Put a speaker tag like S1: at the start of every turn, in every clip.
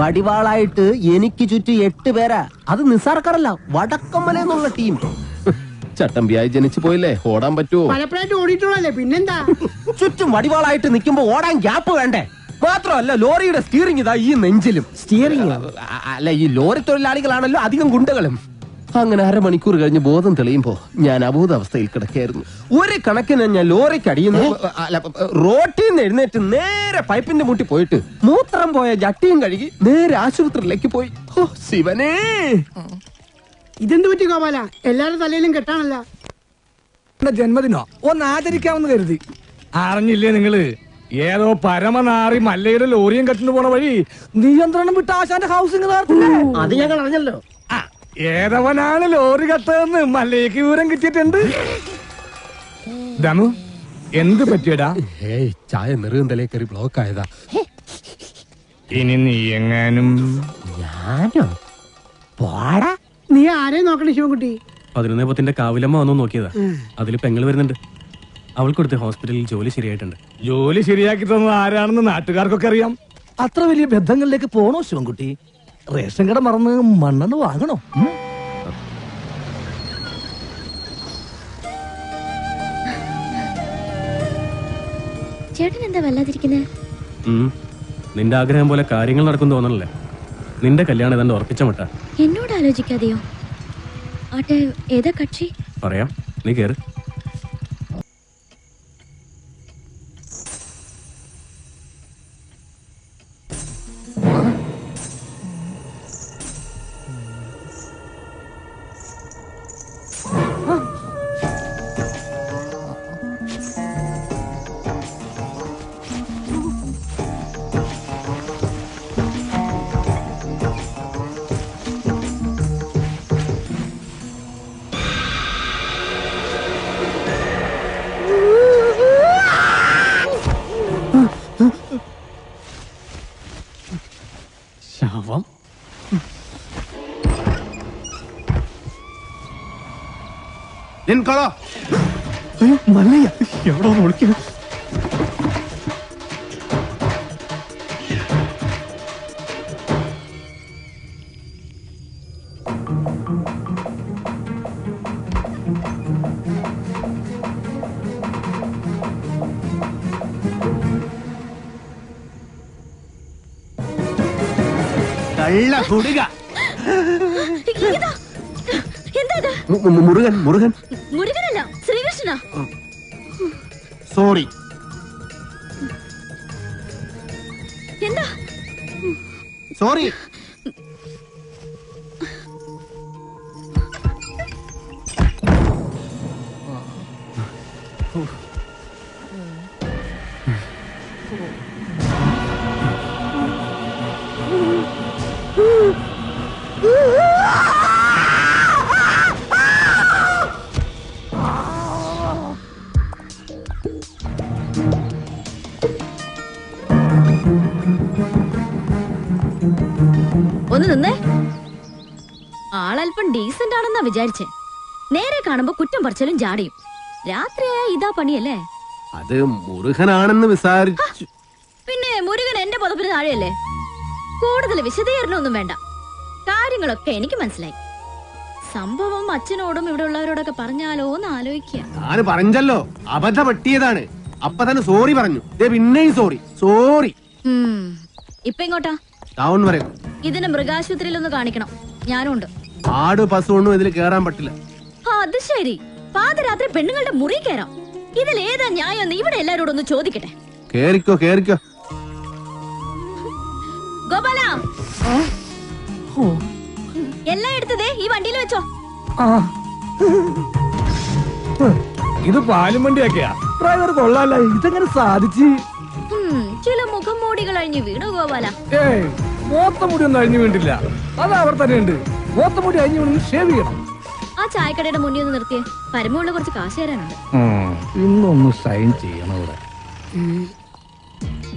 S1: വടിവാളായിട്ട് എനിക്ക് ചുറ്റും എട്ട് പേരാ. അത് നിസാർക്കാരല്ല വടക്കമ്മല എന്നുള്ള ടീം ചട്ടമ്പിയായി ജനിച്ചു പോയില്ലേ? ഓടാൻ പറ്റുമോ
S2: പലപ്പോഴായിട്ട് ഓടിയിട്ടുള്ളല്ലേ പിന്നെന്താ?
S1: ചുറ്റും വടിവാളായിട്ട് നിൽക്കുമ്പോ ഓടാൻ ഗ്യാപ്പ് വേണ്ടേ? മാത്രമല്ല ലോറിയുടെ സ്റ്റിയറിംഗ് ഇതാ ഈ നെഞ്ചിലും. സ്റ്റിയറിംഗ് അല്ല ഈ ലോറി തൊഴിലാളികളാണല്ലോ അധികം ഗുണ്ടകളും. അങ്ങനെ അരമണിക്കൂർ കഴിഞ്ഞ് ബോധം തെളിയുമ്പോ ഞാൻ അബോധാവസ്ഥയിൽ കിടക്കായിരുന്നു ഒരു കണക്കിന് ഞാൻ ലോറിക്ക് അടിയുന്നു അല്ല റോട്ടിൽ നിന്ന് എഴുന്നേറ്റ് നേരെ പൈപ്പിന്റെ മുട്ടി പോയിട്ട് മൂത്രം പോയ ജട്ടിയും കഴുകി നേരെ ആശുപത്രിയിലേക്ക് പോയി. ഓ ശിവനേ.
S2: ഇതെന്ത് പറ്റി ഗോപാല? എല്ലാരും തലയിലും കെട്ടാണല്ല.
S3: എന്റെ ജന്മദിനോ? ഒന്ന് ആചരിക്കാമെന്ന് കരുതി. അറിഞ്ഞില്ലേ നിങ്ങൾ? ഏതോ പരമനാറി മല്ലയുടെ ലോറിയും കെട്ടിന് പോണ വഴി നിയന്ത്രണം വിട്ട ആശാന്റെ ഹൗസിംഗ്
S2: അത് ഞങ്ങൾ അറിഞ്ഞല്ലോ.
S3: ഏതവനാണ് ലോറി കത്തതെന്ന് മല്ലേക്ക് വിവരം കിട്ടിയിട്ടുണ്ട്? ദമു എന്ത് പറ്റിയടാ?
S1: ഏയ് ചായ നെറുകന്തലേ കയറി ബ്ലോക്ക് ആയതാ.
S3: ഇനി നീ എങ്ങാനും
S1: ഞാനോ? പോടാ.
S2: നീ ആരെ നോക്കണേ ശിവൻകുട്ടി?
S4: പതിനൊന്നേ പത്തിന്റെ കാവിലമ്മ വന്നു നോക്കിയതാ. അതിൽ പെങ്ങൾ വരുന്നുണ്ട്. അവൾക്ക് കൊടുത്ത് ഹോസ്പിറ്റലിൽ ജോലി ശരിയായിട്ടുണ്ട്.
S3: ജോലി ശരിയാക്കി തന്നത് ആരാണെന്ന് നാട്ടുകാർക്കൊക്കെ അറിയാം.
S5: അത്ര വലിയ ബന്ധങ്ങളിലേക്ക് പോണോ ശിവൻകുട്ടി? റേഷൻ കട മറന്ന് മണ്ണെണ്ണ വാങ്ങണോ?
S6: ചേട്ടൻ എന്താ വല്ലാതിരിക്കുന്നത്.
S4: നിന്റെ ആഗ്രഹം പോലെ കാര്യങ്ങൾ നടക്കും തോന്നണല്ലേ? നിന്റെ കല്യാണം ഏതാണ്ട് ഉറപ്പിച്ച മട്ട.
S6: എന്നോട് ആലോചിക്കാതെയോ? ആട്ടെ ഏതാ കക്ഷി?
S4: പറയാം. നീ കേറ്.
S1: നിൻകളോ.
S5: അയ്യോ, മല്ലയ്യ. എവിടെ ഒന്ന് വിളിക്കണം
S1: കള്ള കുടുക? മു- മു- മുരുകൻ മുരുകൻ.
S6: മുരുകനല്ല ശ്രീകൃഷ്ണ.
S1: സോറി.
S6: എന്താ?
S1: സോറി.
S6: ആളല്പം ഡീസന്റ് ആണെന്നാ വിചാരിച്ചേ. നേരെ കാണുമ്പോ കുറ്റം പറിച്ചാലും ജാടിയും. രാത്രിയായ ഇതാ പണിയല്ലേ?
S1: അത് മുരുകനാണെന്ന് വിസാരിച്ചു.
S6: പിന്നെ മുരുകൻ എന്റെ പുതപ്പിന് താഴെയല്ലേ? കൂടുതൽ വിശദീകരണമൊന്നും വേണ്ട. കാര്യങ്ങളൊക്കെ എനിക്ക് മനസ്സിലായി. സംഭവം അച്ഛനോടും ഇവിടെ ഉള്ളവരോടൊക്കെ പറഞ്ഞാലോ എന്ന് ആലോചിക്കുക
S1: ഞാൻ പറഞ്ഞല്ലോ അബദ്ധ പറ്റിയതാണ് അപ്പൊ തന്നെ സോറി പറഞ്ഞു. പിന്നെയും സോറി സോറി.
S6: ഇപ്പൊ ഇങ്ങോട്ടാ
S1: ടൗൺ വരെ.
S6: ഇതിന് മൃഗാശുപത്രിയിൽ ഒന്ന് കാണിക്കണം. ഞാനും ഉണ്ട്
S1: ആട് പശുവൊന്നും ഇതിൽ കേറാൻ പറ്റില്ല.
S6: ആ, അത് ശരി. പാതിരാത്രി പെണ്ണുങ്ങളുടെ മുറി കയറാം ഇതിൽ ഏതാ ന്യായം ഇവിടെ എല്ലാരോടും ഒന്ന് ചോദിക്കട്ടെ.
S1: കേറിക്കോ കേറിക്കോ.
S6: ഗോപാല. എല്ലാം എടുത്തതേ ഈ വണ്ടിയിൽ വെച്ചോ.
S3: ഇത് പാലും വണ്ടിയൊക്കെയാ.
S5: ഡ്രൈവർ കൊള്ളാല്ല ഇതെങ്ങനെ സാധിച്ചു?
S6: ചില മുഖം മൂടികൾ അഴിഞ്ഞു വീണു ഗോപാല.
S3: ഏയ് മോത്തമുടി ഒന്നും അഴിഞ്ഞു വീണ്ടില്ല അത് അവർ തന്നെ ഉണ്ട് മോത്തമുടി അഴിഞ്ഞു വീണ് ഷേവ് ചെയ്യണം.
S6: ആ ചായക്കടയുടെ മുന്നിൽ ഒന്ന് നിർത്തിയേ. പരമുള്ള കുറച്ച് കാശ് തരാനുണ്ട്.
S3: ഇന്നൊന്ന് സൈൻ ചെയ്യണം ഇവിടെ.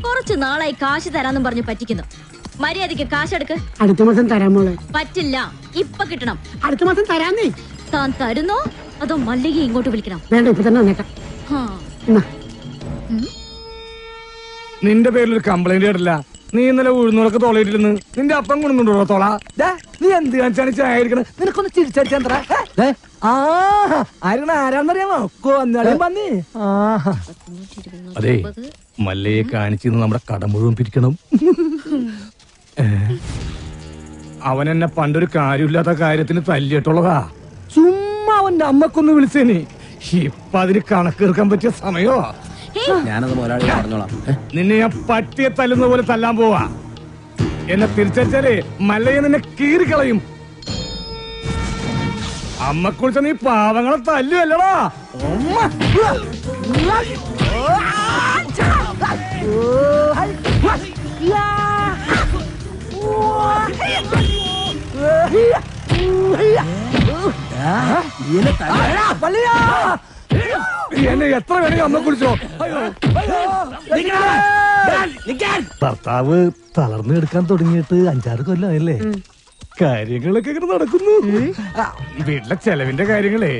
S6: കുറച്ച് നാളായി കാശ് തരാന്നും പറഞ്ഞു പറ്റിക്കുന്നു. മര്യാദയ്ക്ക് കാശെടുക്ക്
S2: അടുത്ത മാസം തരാൻ മോളെ.
S6: പറ്റില്ല. ഇപ്പൊ കിട്ടണം.
S2: അടുത്ത മാസം തരാന്നേ.
S6: താൻ തരുന്നോ? അതോ മല്ലികയെ ഇങ്ങോട്ട് വിളിക്കണം?
S2: വേണ്ട ഇപ്പൊ തന്നെ വന്നേക്കാം. എന്നാ.
S3: നിന്റെ പേരിൽ ഒരു കംപ്ലൈന്റ് കേട്ടില്ല. നീ ഇന്നലെ ഉഴുന്നൂറൊക്കെ തോളയിട്ടിരുന്ന് നിന്റെ അപ്പം കൊണ്ടുണ്ടോ തോള? ദേ, നീ എന്ത് കാണിച്ചാണ് ചായ അടിക്കണത് നിനക്കൊന്ന് ചിരിച്ചടിച്ചാ ആരാണ് ആരാന്നറിയാമോ? പന്നി അതെ മല്ലയെ കാണിച്ചു നമ്മുടെ കട മുഴുവൻ പിരിക്കണം. അവൻ എന്നെ പണ്ടൊരു കാര്യമില്ലാത്ത കാര്യത്തിന് തല്ലിയിട്ടുള്ളതാ. ചുമ്മാ അവന്റെ അമ്മക്കൊന്ന് വിളിച്ചേനെ. ഇപ്പൊ അതിന് കണക്കെടുക്കാൻ പറ്റിയ സമയോ
S7: ഞാനത് മുതലാളിയെ പറഞ്ഞോളാം.
S3: നിന്നെ ഞാൻ പട്ടിയെ തല്ലുന്ന പോലെ തല്ലാൻ പോവാ. എന്നെ തിരിച്ചേ മല്ലയെ നിന്നെ കീറിക്കളയും. അമ്മ കുറിച്ച നീ പാവങ്ങളെ തല്ലുവല്ലടാ. എന്നെ എത്ര വേണമെങ്കിൽ അമ്മ കുടിച്ചോ? ഭർത്താവ് തളർന്നു എടുക്കാൻ തുടങ്ങിയിട്ട് അഞ്ചാറ് കൊല്ലമായല്ലേ കാര്യങ്ങളൊക്കെ ഇങ്ങനെ നടക്കുന്നു. വീട്ടിലെ ചെലവിന്റെ കാര്യങ്ങളേ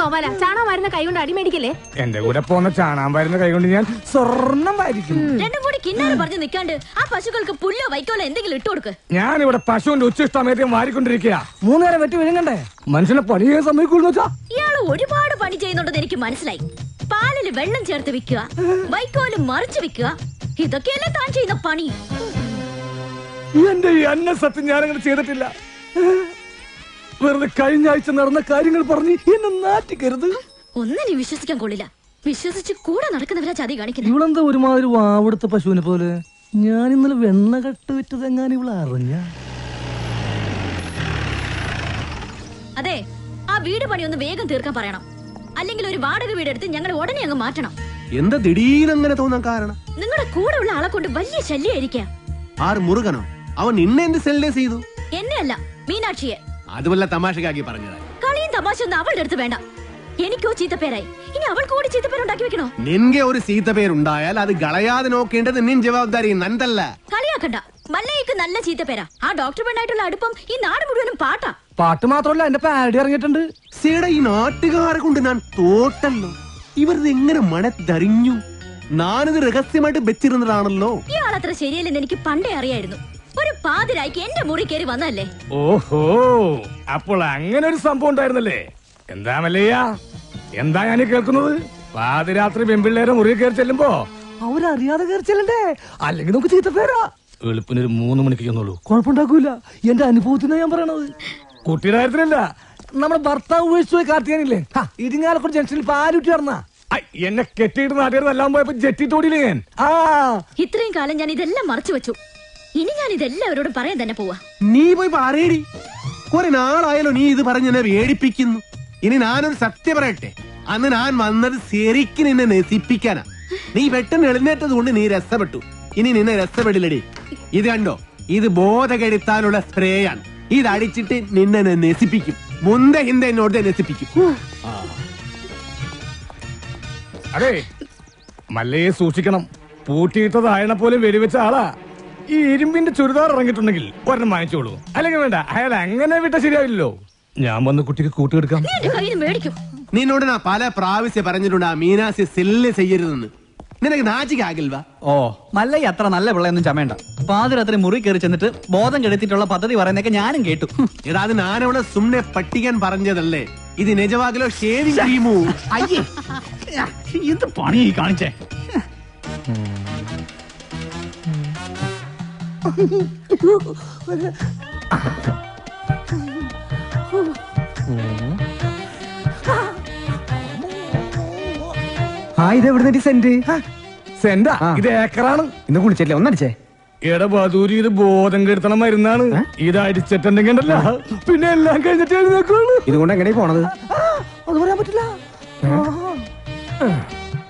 S8: ഗോപാല ചാണകം വരുന്ന കൈകൊണ്ട് അടിമേടിക്കല്ലേ
S3: എന്റെ കൂടെ പോന്ന ചാണാൻ വരുന്ന കൈകൊണ്ട് ഞാൻ സ്വർണം വാരിക്കും.
S6: രണ്ടും കൂടി കിന്നാരം പറഞ്ഞു നിൽക്കാണ്ട് ആ പശുക്കൾക്ക് പുല്ലോ വൈക്കോലോ എന്തെങ്കിലും ഇട്ടു കൊടുക്ക്.
S3: ഞാൻ ഇവിടെ പശുവിന്റെ ഉച്ചിഷ്ടമയത്തേം വാരിക്കൊണ്ടിരിക്കുക മൂന്നേരം വെട്ടി വിഴുങ്ങണ്ടേ? മനുഷ്യനെ പണി ചെയ്യാൻ സമ്മതിക്കുള്ളൂ വെച്ചാ.
S6: ഇയാൾ ഒരുപാട് പണി ചെയ്യുന്നുണ്ടെന്ന് എനിക്ക് മനസ്സിലായി. പാലിൽ വെള്ളം ചേർത്ത് വിൽക്കുക വൈക്കോൽ മറിച്ച് വിൽക്കുക ഇതൊക്കെയല്ലേ താൻ ചെയ്യുന്ന പണി.
S3: എന്റെ ഈ അന്ന സത്യം ഞാനങ്ങനെ ചെയ്തിട്ടില്ല. വെറുതെ കഴിഞ്ഞ ആഴ്ച നടന്ന കാര്യങ്ങൾ പറഞ്ഞ് എന്നെ നാറ്റിക്കരുത്.
S6: ഒന്നിനും വിശ്വസിക്കാൻ കൊള്ളില്ല. വിശ്വസിച്ച് കൂടെ നടക്കുന്നവരാ ചതി കാണിക്കുന്നത്.
S5: ഇവളെന്താ ഒരുമാതിരി വാവെടുത്ത പശുവിനെ പോലെ. ഞാൻ ഇന്നലെ വെണ്ണ കട്ട് വിറ്റതെങ്ങാനും ഇവളെ അറിഞ്ഞ?
S6: അതെ ആ വീട് പണി ഒന്ന് വേഗം തീർക്കാൻ പറയണം. അല്ലെങ്കിൽ ഒരു വാടക വീട് എടുത്ത് ഞങ്ങൾ ഉടനെ അങ്ങ് മാറ്റണം.
S7: എന്താ ദിടീരങ്ങനെ തോന്നാൻ കാരണം?
S6: നിങ്ങളുടെ കൂടെ ഉള്ള ആളെ കൊണ്ട് വലിയ ശല്യായിരിക്കാം
S7: ആർ മുറുകനോ? അവൻ നിന്നെ എന്ത് സെല്ലേ ചെയ്തു?
S6: എന്നെ അല്ല മീനാക്ഷിയെ.
S7: അത് വല്ല തമാശക്കാക്കി പറഞ്ഞതാ.
S6: കളിയും തമാശ ഒന്നും അവളുടെ അടുത്ത് വേണ്ട. എനിക്കോ ചീത്തപ്പേരായി. ഇനി അവൾക്ക് കൂടി ചീത്തപ്പേരുണ്ടാക്കി വെക്കണോ?
S7: നിന്റെ ഒരു സീത്ത പേരുണ്ടായാൽ അത് കളയാതെ നോക്കേണ്ടത് നിൻ ജവാബ്ദാരി നന്തല്ല
S6: കളിയാക്കണ്ട. മല്ലയ്ക്ക് നല്ല ചീത്തപ്പേരാ. ആ ഡോക്ടർ പെണ്ണായിട്ടുള്ള അടുപ്പം ഈ നാട് മുഴുവനും പാട്ടാ.
S3: പാട്ട് മാത്രമല്ല എന്റെ പാരഡി ഇറങ്ങിയിട്ടുണ്ട്.
S7: സീട ഈ നാട്ടുകാരെ കൊണ്ട് ഞാൻ തോട്ടല്ലോ. ഇവരത് എങ്ങനെ മണത്തറിഞ്ഞു ഞാനിത് രഹസ്യമായിട്ട് വെച്ചിരുന്നതാണല്ലോ.
S6: ഇയാളത്ര ശരിയല്ലെന്ന് എനിക്ക് പണ്ടേ അറിയായിരുന്നു. പാതിരായിക്ക് എന്റെ മുറി കയറി വന്നല്ലേ
S3: ഓഹോ അപ്പോൾ അങ്ങനെ ഒരു സംഭവം ഉണ്ടായിരുന്നല്ലേ? എന്താ മല്ലയ്യ? എന്താ ഞാൻ കേൾക്കുന്നത്? പാതിരാത്രി പെമ്പിള്ളേരെ മുറിയിൽ കയറി ചെല്ലുമ്പോ അവരറിയാതെ കയറി ചെല്ലണ്ടേ? അല്ലെങ്കിൽ നമുക്ക് ചീത്ത പേരാ. വെളുപ്പിന് ഒരു മൂന്ന് മണിക്ക് ചെന്നുള്ളൂ കുഴപ്പമുണ്ടാക്കൂല. എന്റെ അനുഭവത്തിനാ ഞാൻ പറയണത്. കുട്ടിയുടെ കാര്യത്തിലല്ല നമ്മുടെ ഭർത്താവ് ഉപേക്ഷിച്ചു പോയി കാർത്തിയാനില്ലേ ഇരിങ്ങാലക്കൂടെ ജംഗ്ഷനിൽ പാലുറ്റി നടന്ന. എന്നെ കെട്ടിയിട്ട് നാട്ടുകാരെല്ലാം പോയപ്പോ ജെട്ടി തോടിയില്ലേ ഞാൻ? ആ.
S6: ഇത്രയും കാലം ഞാൻ ഇതെല്ലാം മറച്ചു വെച്ചു. ഇനി ഞാൻ ഇതെല്ലാവരോടും പറയാൻ തന്നെ പോവാ.
S7: നീ പോയി പറയടി. കുറെ നാളായാലോ നീ ഇത് പറഞ്ഞ് എന്നെ വേടിപ്പിക്കുന്നു. ഇനി ഞാനൊരു സത്യം പറയട്ടെ. അന്ന് ഞാൻ വന്നത് ശരിക്കും നിന്നെ നശിപ്പിക്കാനാ. നീ പെട്ടെന്ന് എഴുന്നേറ്റത് കൊണ്ട് നീ രസപ്പെട്ടു ഇനി നിന്നെ രസപ്പെടില്ലടി ഇത് കണ്ടോ? ഇത് ബോധകെടുത്താനുള്ള സ്പ്രേയാണ്. ഇത് അടിച്ചിട്ട് നിന്നെ നശിപ്പിക്കും. മുന്ത ഹിന്ദ എന്നോട് നശിപ്പിക്കും.
S3: അതെ മല്ലയെ സൂക്ഷിക്കണം. പൂട്ടിയിട്ടതായണ പോലെ വെടിവെച്ച ആളാ. ഈ ഇരുമ്പിന്റെ ചുരിദാർ ഇറങ്ങിയിട്ടുണ്ടെങ്കിൽ ഒരെണ്ണം വാങ്ങിച്ചോളൂ. അല്ലെങ്കിൽ വേണ്ട അയാൾ അങ്ങനെ വിട്ട ശരിയാവില്ലല്ലോ. ഞാൻ വന്ന് കുട്ടിക്ക്
S6: മേടിക്കും.
S7: നിന്നോട് ഞാൻ പല പ്രാവശ്യം പറഞ്ഞിട്ടുണ്ട് ആ മീനാസി സെല്ല് ചെയ്യരുതെന്ന്. നിനക്ക് നാച്ചിക്കാകിൽവാ
S9: ഓ മല്ലയ്യ അത്ര നല്ല പിള്ളയൊന്നും ചമയണ്ട. പാതിരാത്രി മുറി കയറി ചെന്നിട്ട് ബോധം കെടുത്തിട്ടുള്ള പദ്ധതി പറയുന്നൊക്കെ ഞാനും കേട്ടു.
S7: എടാ അത് ഞാനവിടെ സുമ്നെ പട്ടിക്കാൻ പറഞ്ഞതല്ലേ. ഇത് നിജവാകിലോ ഷേവിംഗ് ക്രീമോ?
S9: അയ്യേ. എന്ത് പണി കാണിച്ചേ?
S2: ആ ഇത് എവിടെ സെന്റ്?
S3: സെന്റാ? ഇത് ഏക്കറാണ്.
S2: ഇന്ന് കുളിച്ചില്ലേ? ഒന്നടിച്ചേ.
S3: എടാ ബദൂരി ഇത് ബോധം കെടുത്തണ മരുന്നാണ്. ഇത് അടിച്ചിട്ടുണ്ടെങ്കിൽ ഉണ്ടല്ലോ, പിന്നെ എല്ലാം കഴിഞ്ഞിട്ട് എഴുന്നേക്കുള്ളൂ
S2: ഇതുകൊണ്ട് എങ്ങനെ പോണത്?
S3: അത് പറയാൻ പറ്റില്ല.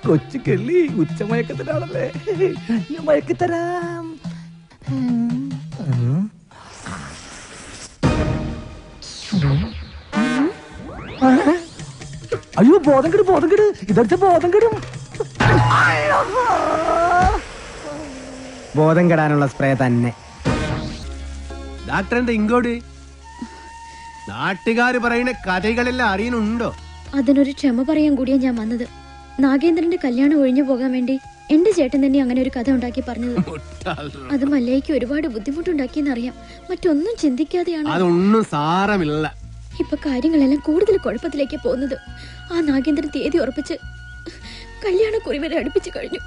S3: കൊച്ചു കെള്ളി ഉച്ചമയക്കത്തിലാണല്ലേ ഞാൻ മയക്കിത്തരാം. അയ്യോ ബോധം കെടും ബോധം കെട്. ഇതടുത്ത് ബോധം കെടും.
S2: ബോധം കെടാനുള്ള സ്പ്രേ തന്നെ.
S7: ഡാക്ടറിന്റെ ഇങ്ങോട്ട്? നാട്ടുകാർ പറയുന്ന കഥകളെല്ലാം അറിയുന്നുണ്ടോ?
S6: അതിനൊരു ക്ഷമ പറയാൻ കൂടിയാ ഞാൻ വന്നത്. നാഗേന്ദ്രന്റെ കല്യാണം ഒഴിഞ്ഞു പോകാൻ വേണ്ടി എന്റെ ചേട്ടൻ തന്നെ അങ്ങനെ ഒരു കഥ ഉണ്ടാക്കി പറഞ്ഞത്. അത് മല്ലയ്ക്ക് ഒരുപാട് ബുദ്ധിമുട്ടുണ്ടാക്കിയെന്നറിയാം. മറ്റൊന്നും ചിന്തിക്കാതെയാണ്
S7: അതൊന്നും സാരമില്ല.
S6: ഇപ്പൊ കാര്യങ്ങളെല്ലാം കൂടുതൽ കുഴപ്പത്തിലേക്ക് പോകുന്നത്. ആ നാഗേന്ദ്രൻ തീയതി ഉറപ്പിച്ച് കല്യാണ വരെ അടുപ്പിച്ചു കഴിഞ്ഞു.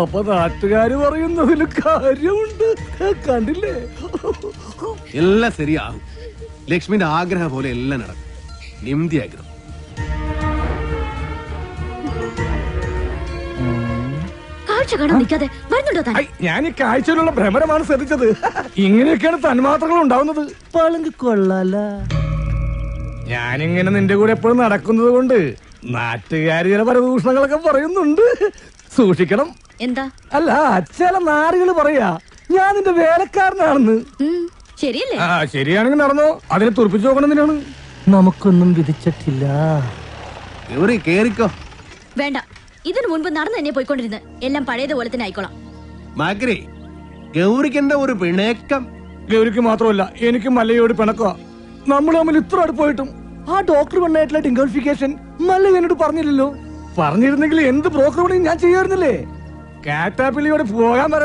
S3: അപ്പൊ നാട്ടുകാര് പറയുന്നതിൽ കാര്യമുണ്ട്. കണ്ടില്ലേ?
S7: എല്ലാം ശരിയാകും. ലക്ഷ്മിന്റെ ആഗ്രഹം പോലെ എല്ലാം നടക്കും. നിംതി ಆಗಿರು
S6: കാഴ്ച കാണാൻ നിൽക്കാതെ വരുന്നുണ്ടോ താൻ?
S3: ഐ, ഞാൻ ഈ കാഴ്ചയിലുള്ള ഭ്രമരമാണ് ശ്രദ്ധിച്ചത്. ഇങ്ങനെയൊക്കെയാണ് തന്മാത്രകൾ ഉണ്ടാവുന്നത്.
S5: പളുങ്ക് കൊള്ളാല.
S3: ഞാനിങ്ങനെ നിന്റെ കൂടെ എപ്പോഴും നടക്കുന്നത് കൊണ്ട് നാട്ടുകാരി ചില പരദൂഷണങ്ങളൊക്കെ പറയുന്നുണ്ട്. സൂക്ഷിക്കണം.
S6: എന്താ?
S3: അല്ല ചില നാടുകൾ പറയാ ഞാൻ നിന്റെ വേലക്കാരനാണെന്ന്.
S6: ഉം, ശരിയല്ലേ?
S3: ആ ശരിയാണെങ്കിൽ നടന്നോ. അതിനെ തുറപ്പിച്ചു നോക്കണമെന്നാണ്
S5: നമുക്കൊന്നും വിധിച്ചിട്ടില്ല.
S6: വേണ്ട. ഇതിനു മുൻപ് നടന്നു തന്നെ പോയിക്കൊണ്ടിരുന്നത് എല്ലാം പഴയതുപോലെ തന്നെ ആയിക്കോളാം.
S7: മാക്രി ഗൗരിക്കെന്താ ഒരു പിണക്കം?
S3: ഗൗരിക്ക് മാത്രമല്ല എനിക്ക് മല്ലയോട് പിണക്കുക നമ്മൾ തമ്മിൽ ഇത്ര അടുപ്പായിട്ടും ആ ഡോക്ടർ പെണ്ണായിട്ടുള്ള ഡിംഗോഫിക്കേഷൻ മല്ല എന്നോട് പറഞ്ഞില്ലല്ലോ. പറഞ്ഞിരുന്നെങ്കിൽ എന്ത് ബ്രോക്കർ പണിയും ഞാൻ ചെയ്യുമായിരുന്നില്ലേ? കാറ്റാപ്പിളിയോട് പോകാൻ പറ.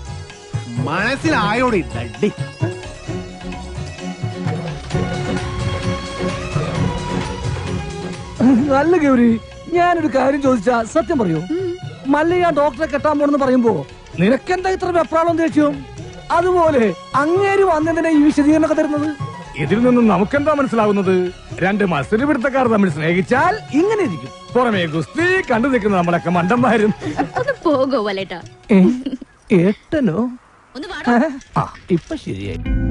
S7: മനസ്സിലായോടി. തള്ളി
S3: നല്ല ഗൗരി ഞാനൊരു കാര്യം ചോദിച്ചാ സത്യം പറയൂ. മല്ലയ്യ ഡോക്ടറെ കെട്ടാൻ പോണെന്ന് പറയുമ്പോ നിനക്കെന്താ ഇത്ര വെപ്രാളം ദേഷ്യം? അതുപോലെ അങ്ങേര് വന്നതിനെ ഈ വിശദീകരണമൊക്കെ തരുന്നത്? ഇതിൽ നിന്നും നമുക്കെന്താ മനസ്സിലാവുന്നത്? രണ്ട് മത്സര പിടുത്തക്കാർ തമ്മിൽ സ്നേഹിച്ചാൽ ഇങ്ങനെ ഇരിക്കും. പുറമേ ഗുസ്തി കണ്ടു നിൽക്കുന്ന നമ്മളൊക്കെ മണ്ടന്മാരും.
S6: ഒന്ന് പോകോ വലേട്ടാ.
S5: ഏട്ടനോ? ഇപ്പൊ ശരിയായി.